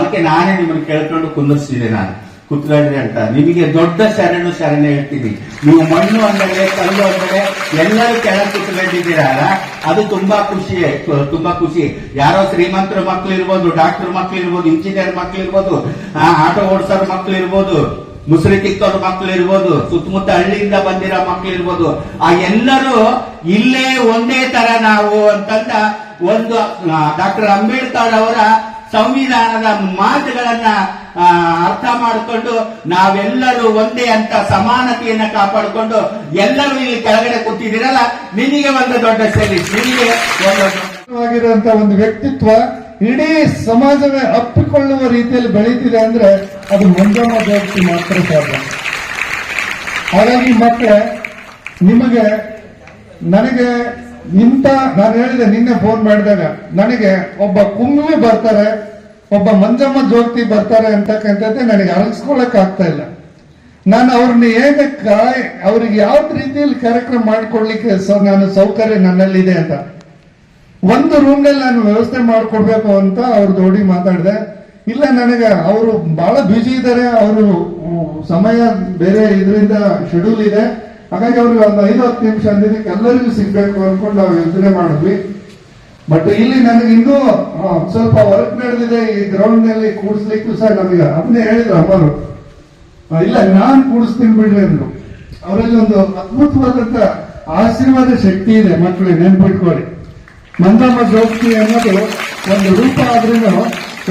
ಅದಕ್ಕೆ ನಾನೇ ನಿಮ್ಮನ್ನು ಕೇಳ್ಕೊಂಡು ಕುಂದರ್ಸಿದೆ ನಾನು. ಕುತ್ತಲಾಡಿದೆ ಅಂತ. ನಿಮಗೆ ದೊಡ್ಡ ಶರಣು ಶರಣೆ ಹೇಳ್ತೀನಿ. ನೀವು ಮಣ್ಣು ಅಂದರೆ ಕಲ್ಲು ಅಂದರೆ ಎಲ್ಲರೂ ಕೆಳಗೆ ಕುತ್ಕೊಂಡಿದ್ದೀರಲ್ಲ ಅದು ತುಂಬಾ ಖುಷಿ ತುಂಬಾ ಖುಷಿ. ಯಾರೋ ಶ್ರೀಮಂತರ ಮಕ್ಳು ಇರ್ಬೋದು, ಡಾಕ್ಟರ್ ಮಕ್ಕಳು ಇರ್ಬೋದು, ಇಂಜಿನಿಯರ್ ಮಕ್ಳು ಇರ್ಬೋದು ಆಟೋ ಓಡಿಸೋರ್ ಮಕ್ಳು ಇರ್ಬೋದು, ಮುಸುರಿ ತಿಕ್ಕೋರ್ ಮಕ್ಳು ಇರ್ಬೋದು, ಸುತ್ತಮುತ್ತ ಹಳ್ಳಿಯಿಂದ ಬಂದಿರೋ ಮಕ್ಕಳು ಇರ್ಬೋದು, ಆ ಎಲ್ಲರೂ ಇಲ್ಲೇ ಒಂದೇ ತರ ನಾವು ಅಂತಂದ ಒಂದು ಡಾಕ್ಟರ್ ಅಂಬೇಡ್ಕರ್ ಅವರ ಸಂವಿಧಾನದ ಮಾತುಗಳನ್ನ ಅರ್ಥ ಮಾಡಿಕೊಂಡು ನಾವೆಲ್ಲರೂ ಒಂದೇ ಅಂತ ಸಮಾನತೆಯನ್ನ ಕಾಪಾಡಿಕೊಂಡು ಎಲ್ಲರೂ ಇಲ್ಲಿ ಕೆಳಗಡೆ ಕೂತಿದ್ದೀರಲ್ಲ ನಿನಗೆ ಒಂದು ದೊಡ್ಡ ಸರಿ ನಿನಗೆ ಒಂದು ಒಂದು ವ್ಯಕ್ತಿತ್ವ ಇಡೀ ಸಮಾಜವೇ ಅಪ್ಪಿಕೊಳ್ಳುವ ರೀತಿಯಲ್ಲಿ ಬೆಳೀತಿದೆ ಅಂದ್ರೆ ಅದು ಮಂಜಮ್ಮ ಜಯಂತಿ ಮಾತ್ರ ಸಾಧ್ಯ. ಹಾಗಾಗಿ ಮತ್ತೆ ನಿಮಗೆ, ನನಗೆ ಇಂಥ ನಾನು ಹೇಳಿದೆ, ನಿನ್ನೆ ಫೋನ್ ಮಾಡಿದಾಗ ನನಗೆ ಒಬ್ಬ ಕುಮ್ಮಿ ಬರ್ತಾರೆ, ಒಬ್ಬ ಮಂಜಮ್ಮ ಜ್ಯೋತಿ ಬರ್ತಾರೆ ಅಂತಕ್ಕಂಥದ್ದೇ ನನಗೆ ಅರಗಿಸ್ಕೊಳಕ್ ಆಗ್ತಾ ಇಲ್ಲ. ನಾನು ಅವ್ರನ್ನ ಏನಕ್ಕ ಅವ್ರಿಗೆ ಯಾವ ರೀತಿಯಲ್ಲಿ ಕಾರ್ಯಕ್ರಮ ಮಾಡ್ಕೊಡ್ಲಿಕ್ಕೆ ನಾನು ಸೌಕರ್ಯ ನನ್ನಲ್ಲಿದೆ ಅಂತ. ಒಂದು ರೂಮ್ನಲ್ಲಿ ನಾನು ವ್ಯವಸ್ಥೆ ಮಾಡ್ಕೊಡ್ಬೇಕು ಅಂತ ಅವ್ರ ದೋಡಿ ಮಾತಾಡಿದೆ. ಇಲ್ಲ, ನನಗೆ ಅವರು ಬಹಳ ಬ್ಯುಸಿ ಇದ್ದಾರೆ, ಅವರು ಸಮಯ ಬೇರೆ ಇದರಿಂದ ಶೆಡ್ಯೂಲ್ ಇದೆ. ಹಾಗಾಗಿ ಅವ್ರಿಗೆ ಒಂದು ಐದು ಹತ್ತು ನಿಮಿಷ ಅಂದಿದ್ದಕ್ಕೆ ಎಲ್ಲರಿಗೂ ಸಿಗ್ಬೇಕು ಅನ್ಕೊಂಡು ನಾವು ಯೋಚನೆ ಮಾಡಿದ್ವಿ. ಬಟ್ ಇಲ್ಲಿ ನನಗೆ ಇನ್ನೂ ಸ್ವಲ್ಪ ವರ್ಕ್ ನಡೆದಿದೆ, ಈ ಗ್ರೌಂಡ್ನಲ್ಲಿ ಕೂಡಿಸ್ಲಿಕ್ಕೂ ಸಹ ನಮಗೆ, ಅದನ್ನೇ ಹೇಳಿದ್ರು ಅಮ್ಮರು. ಇಲ್ಲ, ನಾನ್ ಕೂಡಿಸ್ತೀನಿ ಬಿಡ್ರಿ ಅಂದ್ರು. ಅವರಲ್ಲಿ ಒಂದು ಅದ್ಭುತವಾದಂತ ಆಶೀರ್ವಾದ ಶಕ್ತಿ ಇದೆ ಮಕ್ಕಳಿಗೆ ನೆನ್ಪಿಟ್ಕೊಳ್ಳಿ. ಮಂದಮ್ಮ ಜೋಕ್ತಿ ಅನ್ನೋದು ಒಂದು ರೂಪ ಆದ್ರೂ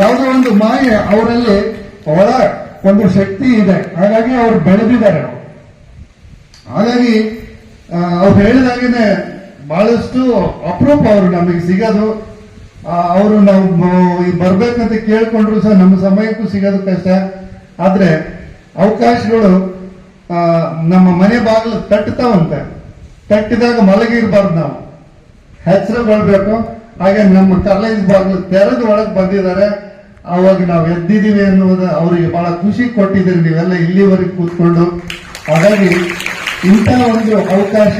ಯಾವುದೋ ಒಂದು ಮಾಯೆ ಅವರಲ್ಲಿ ಒಳ ಒಂದು ಶಕ್ತಿ ಇದೆ. ಹಾಗಾಗಿ ಅವ್ರು ಬೆಳೆದಿದ್ದಾರೆ. ಹಾಗಾಗಿ ಅವ್ರು ಹೇಳಿದಾಗೇನೆ ಬಹಳಷ್ಟು ಅಪರೂಪ ಅವರು ನಮಗೆ ಸಿಗೋದು. ಅವರು ನಾವು ಬರ್ಬೇಕಂತ ಕೇಳ್ಕೊಂಡ್ರು ಸಹ ನಮ್ಮ ಸಮಯಕ್ಕೂ ಸಿಗೋದು ಕಷ್ಟ. ಆದ್ರೆ ಅವಕಾಶಗಳು ನಮ್ಮ ಮನೆ ಬಾಗಿಲು ತಟ್ಟತಾವಂತೆ ತಟ್ಟಿದಾಗ ಮಲಗಿರ್ಬಾರ್ದು ನಾವು. ಹೆಸರುಗೊಳ್ಬೇಕು ಹಾಗೆ ನಮ್ಮ ಕಾಲೇಜ್ ಬಾಗಿಲು ತೆರೆದು ಒಳಗೆ ಬಂದಿದ್ದಾರೆ. ಅವಾಗ ನಾವು ಎದ್ದಿದ್ದೀವಿ ಅನ್ನುವುದು ಅವರಿಗೆ ಬಹಳ ಖುಷಿ ಕೊಟ್ಟಿದ್ದೀರಿ ನೀವೆಲ್ಲ ಇಲ್ಲಿವರೆಗೆ ಕೂತ್ಕೊಂಡು. ಹಾಗಾಗಿ ಇಂಥ ಒಂದು ಅವಕಾಶ.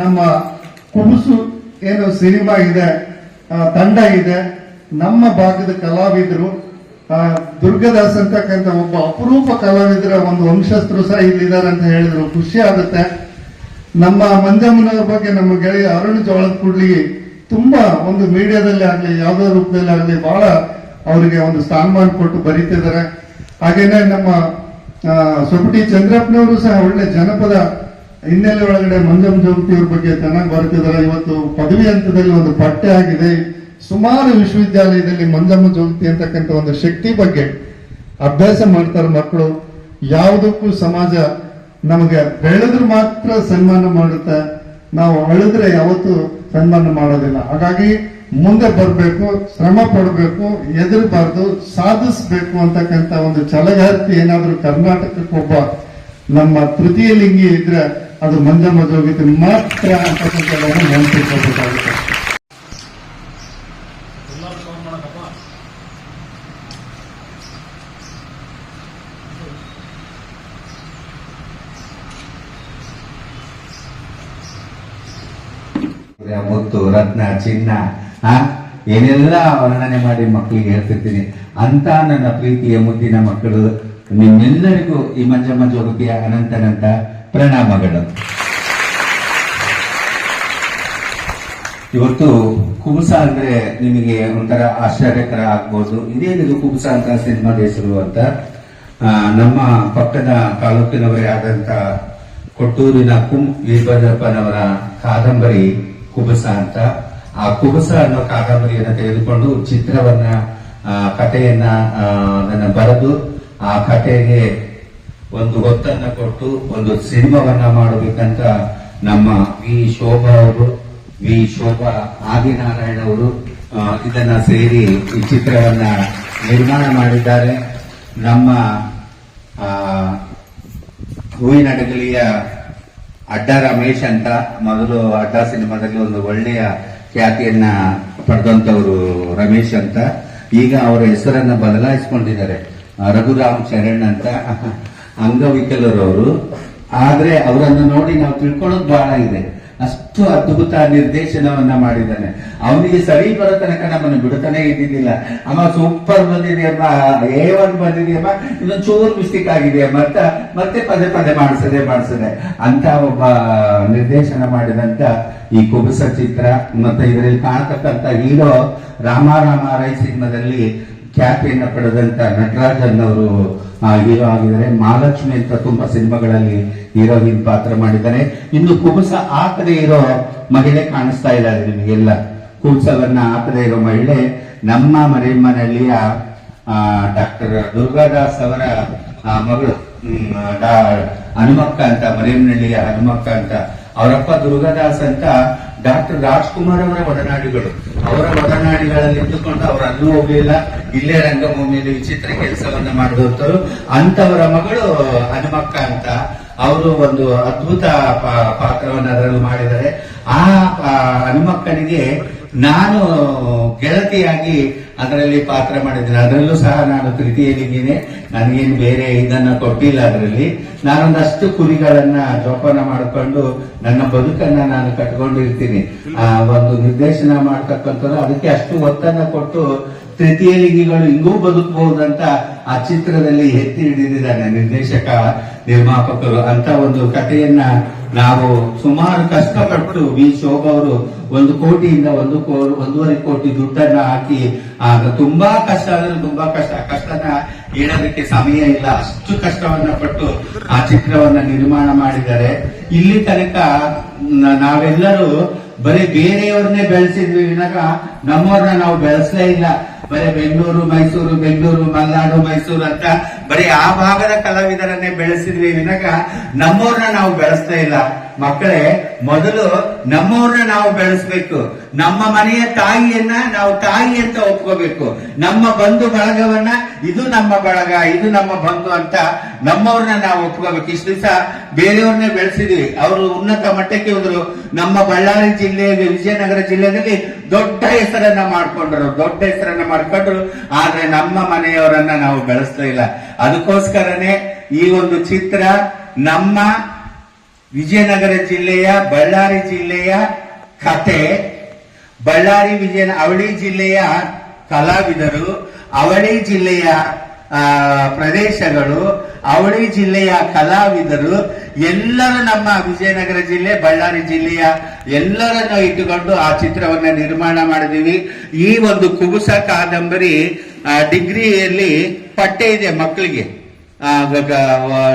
ನಮ್ಮ ಕುಬುಸು ಏನು ಸಿನಿಮಾ ಇದೆ ತಂಡ ಇದೆ. ನಮ್ಮ ಭಾಗದ ಕಲಾವಿದರು ದುರ್ಗದಾಸ್ ಅಂತಕ್ಕಂಥ ಒಬ್ಬ ಅಪರೂಪ ಕಲಾವಿದರ ಒಂದು ವಂಶಸ್ಥರು ಸಹ ಇಲ್ಲಿದ್ದಾರೆ ಅಂತ ಹೇಳಿದ್ರು. ಖುಷಿ ಆಗುತ್ತೆ. ನಮ್ಮ ಮಂಜಮ್ಮನವ್ರ ಬಗ್ಗೆ ನಮ್ಮ ಗೆಳೆಯ ಅರುಣ್ ಜೋಳದ ಕೂಡ್ಲಿ ತುಂಬಾ ಒಂದು ಮೀಡಿಯಾದಲ್ಲಿ ಆಗಲಿ, ಯಾವುದೋ ರೂಪದಲ್ಲಿ ಆಗಲಿ ಬಹಳ ಅವರಿಗೆ ಒಂದು ಸ್ಥಾನಮಾನ ಕೊಟ್ಟು ಬರೀತಿದ್ದಾರೆ. ಹಾಗೇನೆ ನಮ್ಮ ಸೊಪಟಿ ಚಂದ್ರಪ್ಪನವರು ಸಹ ಒಳ್ಳೆ ಜನಪದ ಹಿನ್ನೆಲೆ ಒಳಗಡೆ ಮಂಜಮ್ಮ ಜೋಗತಿಯವ್ರ ಬಗ್ಗೆ ಚೆನ್ನಾಗಿ ಬರುತ್ತಿದ್ದಾರೆ ಇವತ್ತು ಪದವಿ ಹಂತದಲ್ಲಿ ಒಂದು ಪಠ್ಯ ಆಗಿದೆ. ಸುಮಾರು ವಿಶ್ವವಿದ್ಯಾಲಯದಲ್ಲಿ ಮಂಜಮ್ಮ ಜೋಗತಿ ಅಂತಕ್ಕಂಥ ಒಂದು ಶಕ್ತಿ ಬಗ್ಗೆ ಅಭ್ಯಾಸ ಮಾಡ್ತಾರೆ ಮಕ್ಕಳು. ಯಾವುದಕ್ಕೂ ಸಮಾಜ ನಮಗೆ ಬೆಳೆದ್ರು ಮಾತ್ರ ಸನ್ಮಾನ ಮಾಡುತ್ತೆ. ನಾವು ಅಳಿದ್ರೆ ಯಾವತ್ತೂ ಸನ್ಮಾನ ಮಾಡೋದಿಲ್ಲ. ಹಾಗಾಗಿ ಮುಂದೆ ಬರಬೇಕು, ಶ್ರಮ ಪಡಬೇಕು, ಎದುರಬಾರ್ದು, ಸಾಧಿಸಬೇಕು ಅಂತಕ್ಕಂಥ ಒಂದು ಛಲಗಾರ್ತಿ ಏನಾದ್ರೂ ಕರ್ನಾಟಕಕ್ಕೆ ಒಬ್ಬ ನಮ್ಮ ತೃತೀಯ ಲಿಂಗಿ ಇದ್ರೆ ಅದು ಮಂಜಮ್ಮ ಜೋಗಿತಿ ಮಾತ್ರ ಅಂತಕ್ಕಂಥದ್ದನ್ನು ನೆನಪಿಟ್ಕೋಬೇಕಾಗುತ್ತೆ ಮುತ್ತು ರತ್ನ, ಚಿನ್ನ, ಆ? ಏನೆಲ್ಲ ವರ್ಣನೆ ಮಾಡಿ ಮಕ್ಕಳಿಗೆ ಹೇಳ್ತಿರ್ತೀನಿ. ಅಂತ ನನ್ನ ಪ್ರೀತಿಯ ಮುದ್ದಿನ ಮಕ್ಕಳು, ನಿಮ್ಮೆಲ್ಲರಿಗೂ ಈ ಮಂಜಮ್ಮ ಜೋಗತಿಯ ಅನಂತನಂತ ಪ್ರಣಾಮಗಳು. ಇವತ್ತು ಕುಬುಸ ಅಂದ್ರೆ ನಿಮಗೆ ಒಂಥರ ಆಶ್ಚರ್ಯಕರ ಆಗ್ಬೋದು. ಇದೇನಿದು ಕುಬುಸ ಅಂತ ಸಿನಿಮಾದ ಹೆಸರು ಅಂತ. ನಮ್ಮ ಪಕ್ಕದ ತಾಲೂಕಿನವರೇ ಆದಂತ ಕೊಟ್ಟೂರಿನ ಕುಂ ವೀರಭದ್ರಪ್ಪನವರ ಕಾದಂಬರಿ ಕುಬುಸ ಅಂತ. ಆ ಕುಬಸ ಅನ್ನೋ ಕಾದಂಬರಿಯನ್ನ ತೆಗೆದುಕೊಂಡು ಚಿತ್ರವನ್ನ ಕಥೆಯನ್ನ ನನ್ನ ಬರೆದು ಆ ಕಥೆಗೆ ಒಂದು ಹೊತ್ತನ್ನ ಕೊಟ್ಟು ಒಂದು ಸಿನಿಮಾವನ್ನ ಮಾಡಬೇಕಂತ ನಮ್ಮ ವಿ ಶೋಭಾ ಅವರು, ವಿ ಶೋಭಾ ಆದಿನಾರಾಯಣ ಅವರು ಇದನ್ನ ಸೇರಿ ಈ ಚಿತ್ರವನ್ನ ನಿರ್ಮಾಣ ಮಾಡಿದ್ದಾರೆ. ನಮ್ಮ ಹೂವಿನಡಗಲಿಯ ಅಡ್ಡ ರಮೇಶ್ ಅಂತ ಮೊದಲು ಅಡ್ಡ ಸಿನಿಮಾದಲ್ಲಿ ಒಂದು ಒಳ್ಳೆಯ ಖ್ಯಾತಿಯನ್ನ ಪಡೆದಂತವರು ರಮೇಶ್ ಅಂತ. ಈಗ ಅವರ ಹೆಸರನ್ನ ಬದಲಾಯಿಸಿಕೊಂಡಿದ್ದಾರೆ. ರಘುರಾಮ್ ಶರಣ್ ಅಂತ ಅಂಗವಿಕಲರು ಅವರು ಆದ್ರೆ ಅವರನ್ನು ನೋಡಿ ನಾವು ತಿಳ್ಕೊಳ್ಳೋದು ಬಹಳ ಇದೆ. ಅಷ್ಟು ಅದ್ಭುತ ನಿರ್ದೇಶನವನ್ನ ಮಾಡಿದ್ದಾನೆ. ಅವನಿಗೆ ಸರಿ ಬರೋ ತನಕ ನಮ್ಮನ್ನು ಬಿಡುತ್ತಾನೆ ಇದ್ದಿದ್ದಿಲ್ಲ. ಅಮ್ಮ ಸೂಪರ್ ಬಂದಿದೆಯಮ್ಮ ಏ ಒನ್ ಬಂದಿದೆಯಮ್ಮ ಇನ್ನೊಂದು ಚೂರು ಮಿಸ್ಟೇಕ್ ಆಗಿದೆಯಮ್ಮ ಅಂತ ಮತ್ತೆ ಪದೇ ಪದೇ ಮಾಡಿಸದೆ ಮಾಡಿಸದೆ. ಅಂತ ಒಬ್ಬ ನಿರ್ದೇಶನ ಮಾಡಿದಂತ ಈ ಕುಬಸ ಚಿತ್ರ ಮತ್ತೆ ಇದರಲ್ಲಿ ಕಾಣತಕ್ಕಂತ ಹೀರೋ ರಾಮಾರಾಮ ರಾಮ ರೈ ಸಿನಿಮಾದಲ್ಲಿ ಖ್ಯಾತಿಯನ್ನ ಪಡೆದಂತ ನಟರಾಜನ್ ಅವರು ಹೀರೋ ಆಗಿದ್ದಾರೆ. ಮಹಾಲಕ್ಷ್ಮಿ ಅಂತ ತುಂಬಾ ಸಿನಿಮಾಗಳಲ್ಲಿ ಹೀರೋಯಿನ್ ಪಾತ್ರ ಮಾಡಿದ್ದಾರೆ ಇನ್ನು ಕುಬುಸ ಹಾಕದೇ ಇರೋ ಮಹಿಳೆ ಕಾಣಿಸ್ತಾ ಇದ್ದಾರೆ ನಿಮಗೆಲ್ಲ. ಕುಬುಸವನ್ನ ಹಾಕದೇ ಇರೋ ಮಹಿಳೆ ನಮ್ಮ ಮರಿಯಮ್ಮನಹಳ್ಳಿಯ ಡಾಕ್ಟರ್ ದುರ್ಗಾದಾಸ್ ಅವರ ಮಗಳು ಹನುಮಕ್ಕ ಅಂತ, ಮರಿಯಮ್ಮನಹಳ್ಳಿಯ ಹನುಮಕ್ಕ ಅಂತ. ಅವರಪ್ಪ ದುರ್ಗಾದಾಸ್ ಅಂತ ಡಾಕ್ಟರ್ ರಾಜ್ಕುಮಾರ್ ಅವರ ಒಡನಾಡಿಗಳು. ಅವರ ಒಡನಾಡಿಗಳಲ್ಲಿ ಇದ್ದುಕೊಂಡು ಅವರು ಅಲ್ಲೂ ಹೋಗಲಿಲ್ಲ. ಇಲ್ಲೇ ರಂಗಭೂಮಿಯಲ್ಲಿ ವಿಚಿತ್ರ ಕೆಲಸವನ್ನ ಮಾಡಿದವರು. ಅಂತವರ ಮಗಳು ಹನುಮಕ್ಕ ಅಂತ. ಅವರು ಒಂದು ಅದ್ಭುತ ಪಾತ್ರವನ್ನು ಅದರಲ್ಲಿ ಮಾಡಿದ್ದಾರೆ. ಆ, ಹನುಮಕ್ಕನಿಗೆ ನಾನು ಗೆಳತಿಯಾಗಿ ಅದರಲ್ಲಿ ಪಾತ್ರ ಮಾಡಿದ್ರೆ ಅದರಲ್ಲೂ ಸಹ ನಾನು ತೃತೀಯಲಿಂಗಿನೇ ನನಗೇನು ಬೇರೆ ಇದನ್ನ ಕೊಟ್ಟಿಲ್ಲ ಅದರಲ್ಲಿ. ನಾನೊಂದಷ್ಟು ಕುರಿಗಳನ್ನ ಜೋಪಾನ ಮಾಡಿಕೊಂಡು ನನ್ನ ಬದುಕನ್ನ ನಾನು ಕಟ್ಕೊಂಡಿರ್ತೀನಿ. ಆ, ಒಂದು ನಿರ್ದೇಶನ ಮಾಡ್ತಕ್ಕಂಥದ್ದು ಅದಕ್ಕೆ ಅಷ್ಟು ಒತ್ತನ್ನ ಕೊಟ್ಟು ತೃತೀಯ ಲಿಂಗಿಗಳು ಹಿಂಗೂ ಬದುಕಬಹುದಂತ ಆ ಚಿತ್ರದಲ್ಲಿ ಎತ್ತಿ ಹಿಡಿದಿದ್ದಾನೆ ನಿರ್ದೇಶಕ, ನಿರ್ಮಾಪಕರು ಅಂತ ಒಂದು ಕಥೆಯನ್ನ ನಾವು ಸುಮಾರು ಕಷ್ಟಪಟ್ಟು ವಿ ಶೋಭಾ ಅವರು ಒಂದು ಕೋಟಿಯಿಂದ ಒಂದು ಒಂದೂವರೆ ಕೋಟಿ ದುಡ್ಡನ್ನ ಹಾಕಿ, ಆಗ ತುಂಬಾ ಕಷ್ಟ ಅಂದ್ರೆ ತುಂಬಾ ಕಷ್ಟ, ಕಷ್ಟನ ಹೇಳೋದಕ್ಕೆ ಸಮಯ ಇಲ್ಲ. ಅಷ್ಟು ಕಷ್ಟವನ್ನ ಪಟ್ಟು ಆ ಚಿತ್ರವನ್ನ ನಿರ್ಮಾಣ ಮಾಡಿದ್ದಾರೆ. ಇಲ್ಲಿ ತನಕ ನಾವೆಲ್ಲರೂ ಬರೀ ಬೇರೆಯವ್ರನ್ನೇ ಬೆಳೆಸಿದ್ವಿ ವಿನಃ ನಮ್ಮವ್ರನ್ನ ನಾವು ಬೆಳೆಸಲೇ ಇಲ್ಲ. ಬರೀ ಬೆಂಗಳೂರು, ಮೈಸೂರು, ಬೆಂಗಳೂರು, ಮಲ್ನಾಡು, ಮೈಸೂರು ಅಂತ ಬರೀ ಆ ಭಾಗದ ಕಲಾವಿದರನ್ನೇ ಬೆಳೆಸಿದ್ವಿ. ವಿನಕ ನಮ್ಮವ್ರನ್ನ ನಾವು ಬೆಳೆಸ್ತಾ ಇಲ್ಲ. ಮಕ್ಕಳೇ, ಮೊದಲು ನಮ್ಮವ್ರನ್ನ ನಾವು ಬೆಳೆಸ್ಬೇಕು. ನಮ್ಮ ಮನೆಯ ತಾಯಿಯನ್ನ ನಾವು ತಾಯಿ ಅಂತ ಒಪ್ಕೋಬೇಕು. ನಮ್ಮ ಬಂಧು ಬಳಗವನ್ನ ಇದು ನಮ್ಮ ಬಳಗ, ಇದು ನಮ್ಮ ಬಂಧು ಅಂತ ನಮ್ಮವ್ರನ್ನ ನಾವು ಒಪ್ಕೋಬೇಕು. ಇಷ್ಟು ದಿವಸ ಬೇರೆಯವ್ರನ್ನೇ ಬೆಳೆಸಿದ್ವಿ. ಅವರು ಉನ್ನತ ಮಟ್ಟಕ್ಕೆ ಹೋದ್ರು. ನಮ್ಮ ಬಳ್ಳಾರಿ ಜಿಲ್ಲೆ ವಿಜಯನಗರ ಜಿಲ್ಲೆಯಲ್ಲಿ ದೊಡ್ಡ ಹೆಸರನ್ನ ಮಾಡ್ಕೊಂಡ್ರು. ದೊಡ್ಡ ಹೆಸರನ್ನ ಮಾಡ್ಕೊಂಡ್ರು. ಆದ್ರೆ ನಮ್ಮ ಮನೆಯವರನ್ನ ನಾವು ಬೆಳೆಸ್ತಾ ಇಲ್ಲ. ಅದಕ್ಕೋಸ್ಕರನೇ ಈ ಒಂದು ಚಿತ್ರ ನಮ್ಮ ವಿಜಯನಗರ ಜಿಲ್ಲೆಯ ಬಳ್ಳಾರಿ ಜಿಲ್ಲೆಯ ಕತೆ. ಬಳ್ಳಾರಿ ವಿಜಯ ಅವಳಿ ಜಿಲ್ಲೆಯ ಕಲಾವಿದರು, ಅವಳಿ ಜಿಲ್ಲೆಯ ಪ್ರದೇಶಗಳು, ಅವಳಿ ಜಿಲ್ಲೆಯ ಕಲಾವಿದರು, ಎಲ್ಲರೂ ನಮ್ಮ ವಿಜಯನಗರ ಜಿಲ್ಲೆ, ಬಳ್ಳಾರಿ ಜಿಲ್ಲೆಯ ಎಲ್ಲರನ್ನು ಇಟ್ಟುಕೊಂಡು ಆ ಚಿತ್ರವನ್ನ ನಿರ್ಮಾಣ ಮಾಡಿದೀವಿ ಈ ಒಂದು ಕುಬುಸ ಕಾದಂಬರಿ ಡಿಗ್ರಿಯಲ್ಲಿ ಪಠ್ಯ ಇದೆ ಮಕ್ಕಳಿಗೆ.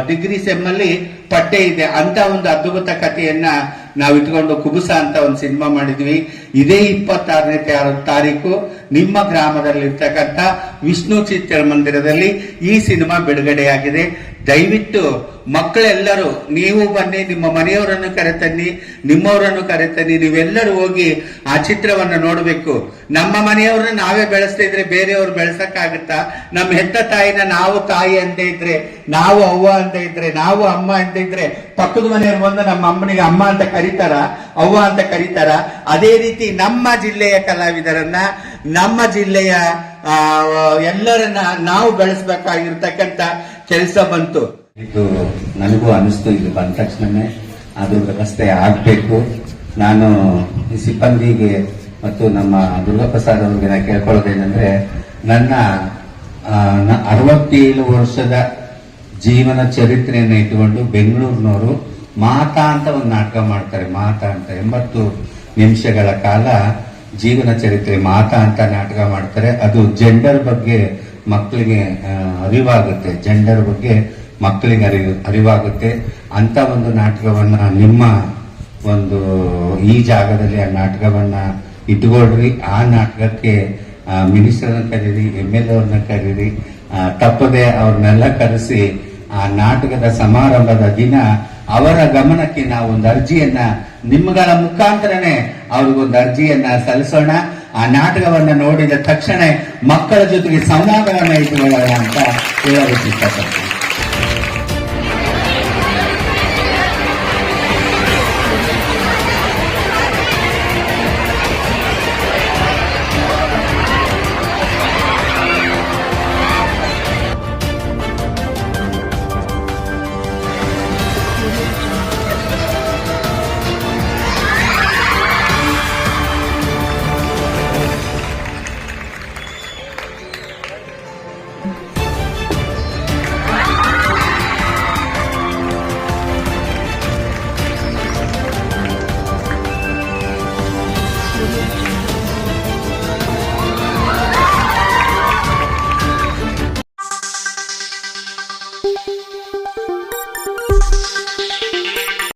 ಡಿಗ್ರಿ ಸೆಮ್ ಅಲ್ಲಿ ಪಟ್ಟೆ ಇದೆ. ಅಂತ ಒಂದು ಅದ್ಭುತ ಕಥೆಯನ್ನ ನಾವು ಇಟ್ಕೊಂಡು ಕುಬುಸ ಅಂತ ಒಂದು ಸಿನಿಮಾ ಮಾಡಿದ್ವಿ. ಇದೇ ಇಪ್ಪತ್ತಾರನೇ ತಾರೀಕು. ನಿಮ್ಮ ಗ್ರಾಮದಲ್ಲಿರ್ತಕ್ಕಂಥ ವಿಷ್ಣು ಚಿತ್ರ ಮಂದಿರದಲ್ಲಿ ಈ ಸಿನಿಮಾ ಬಿಡುಗಡೆಯಾಗಿದೆ. ದಯವಿಟ್ಟು ಮಕ್ಕಳೆಲ್ಲರೂ, ನೀವು ಬನ್ನಿ, ನಿಮ್ಮ ಮನೆಯವರನ್ನು ಕರೆತನ್ನಿ, ನಿಮ್ಮವರನ್ನು ಕರೆತನ್ನಿ, ನೀವೆಲ್ಲರೂ ಹೋಗಿ ಆ ಚಿತ್ರವನ್ನ ನೋಡಬೇಕು. ನಮ್ಮ ಮನೆಯವ್ರನ್ನ ನಾವೇ ಬೆಳೆಸ್ತಾ ಇದ್ರೆ ಬೇರೆಯವ್ರು ಬೆಳೆಸಕ್ಕಾಗುತ್ತಾ? ನಮ್ಮ ಹೆತ್ತ ತಾಯಿನ ನಾವು ತಾಯಿ ಅಂತ ಇದ್ರೆ, ನಾವು ಅವ್ವ ಅಂತ ಇದ್ರೆ, ನಾವು ಅಮ್ಮ ಅಂತ ಇದ್ರೆ, ಪಕ್ಕದ ಮನೆಯವ್ರು ಬಂದು ನಮ್ಮ ಅಮ್ಮನಿಗೆ ಅಮ್ಮ ಅಂತ ಕರೀತಾರ, ಅವ್ವ ಅಂತ ಕರೀತಾರ? ಅದೇ ರೀತಿ ನಮ್ಮ ಜಿಲ್ಲೆಯ ಕಲಾವಿದರನ್ನ ನಮ್ಮ ಜಿಲ್ಲೆಯ ಎಲ್ಲರನ್ನ ನಾವು ಬೆಳೆಸಬೇಕಾಗಿರ್ತಕ್ಕಂಥ ಕೆಲಸ ಬಂತು. ಇದು ನನಗೂ ಅನಿಸ್ತು ಇದು ಬಂದ ತಕ್ಷಣನೇ. ಅದು ವ್ಯವಸ್ಥೆ ಆಗಬೇಕು. ನಾನು ಈ ಸಿಬ್ಬಂದಿಗೆ ಮತ್ತು ನಮ್ಮ ದುರ್ಗಾಪ್ರಸಾದ್ ಅವರಿಗೆ ನಾನು ಕೇಳ್ಕೊಳ್ಳೋದೇನೆಂದ್ರೆ, ನನ್ನ ಅರವತ್ತೇಳು ವರ್ಷದ ಜೀವನ ಚರಿತ್ರೆಯನ್ನು ಇಟ್ಟುಕೊಂಡು ಬೆಂಗಳೂರಿನವರು ಮಾತಾ ಅಂತ ಒಂದು ನಾಟಕ ಮಾಡ್ತಾರೆ, ಮಾತಾ ಅಂತ ಎಂಬತ್ತು ನಿಮಿಷಗಳ ಕಾಲ ಜೀವನ ಚರಿತ್ರೆ, ಮಾತಾ ಅಂತ ನಾಟಕ ಮಾಡ್ತಾರೆ. ಅದು ಜೆಂಡರ್ ಬಗ್ಗೆ ಮಕ್ಕಳಿಗೆ ಅರಿವಾಗುತ್ತೆ. ಜೆಂಡರ್ ಬಗ್ಗೆ ಮಕ್ಕಳಿಗೆ ಅರಿವು ಅರಿವಾಗುತ್ತೆ. ಅಂತ ಒಂದು ನಾಟಕವನ್ನ ನಿಮ್ಮ ಒಂದು, ಈ ಜಾಗದಲ್ಲಿ ಆ ನಾಟಕವನ್ನ ಇಟ್ಕೊಳ್ರಿ. ಆ ನಾಟಕಕ್ಕೆ ಮಿನಿಸ್ಟರ್ನ ಕರೀರಿ ಎಂ ಎಲ್ ಅವ್ರನ್ನ ಕರೀರಿ. ತಪ್ಪದೆ ಅವ್ರನ್ನೆಲ್ಲ ಕರೆಸಿ, ಆ ನಾಟಕದ ಸಮಾರಂಭದ ದಿನ ಅವರ ಗಮನಕ್ಕೆ ನಾವು ಒಂದು ಅರ್ಜಿಯನ್ನ ನಿಮ್ಗಳ ಮುಖಾಂತರನೇ ಅವ್ರಿಗೊಂದು ಅರ್ಜಿಯನ್ನ ಸಲ್ಲಿಸೋಣ. ಆ ನಾಟಕವನ್ನ ನೋಡಿದ ತಕ್ಷಣ ಮಕ್ಕಳ ಜೊತೆಗೆ ಸಂವಾದವನ್ನ ಇಟ್ಕೊಳ್ಳೋಣ ಅಂತ ಹೇಳೋದಕ್ಕೆ ಇಷ್ಟಪಡ್ತೀನಿ.